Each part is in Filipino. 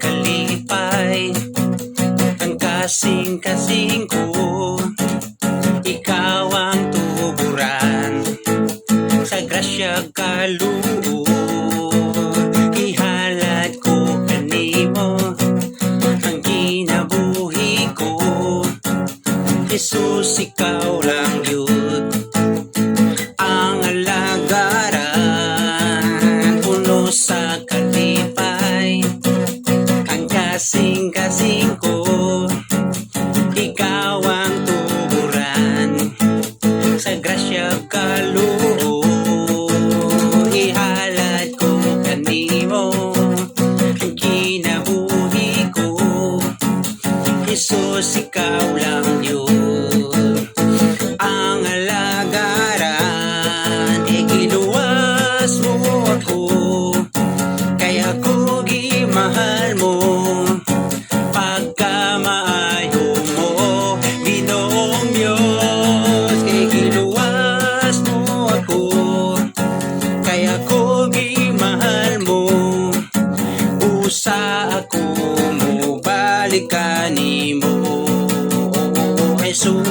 kalipay. Ang kasing-kasing ko Ikaw ang tuburan. Sa grasya kaluod Ihalad ko kanimo Ang ginabuhi ko Jesus, ikaw lang yun. Jesus, ikaw lang Jesus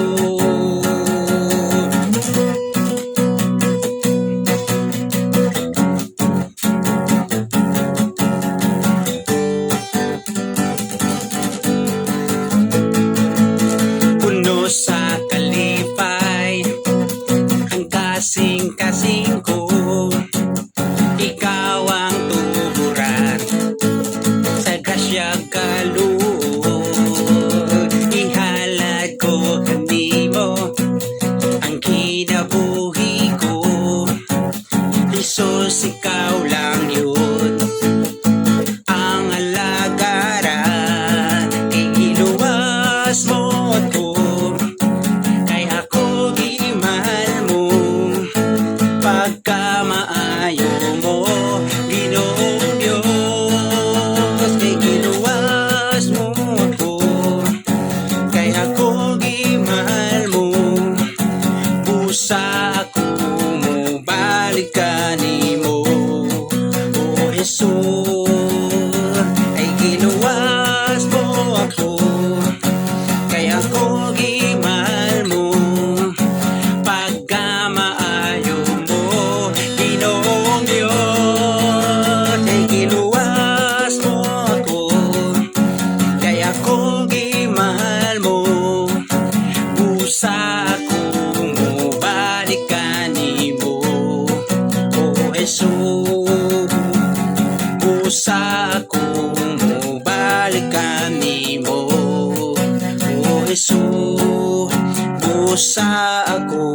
Puno sa kalipay Ang kasing-kasing balikan mo O Jesus Ay ginuwas mo ako. Kaya ko gimahal mo Pagka maayo mo Ginoong Diyos Ay ginuwas mo ako. Kaya ko gimahal mo Busa sa akong mubalikan nimo O Isu busa ako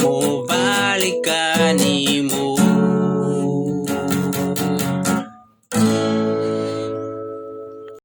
mubalikan nimo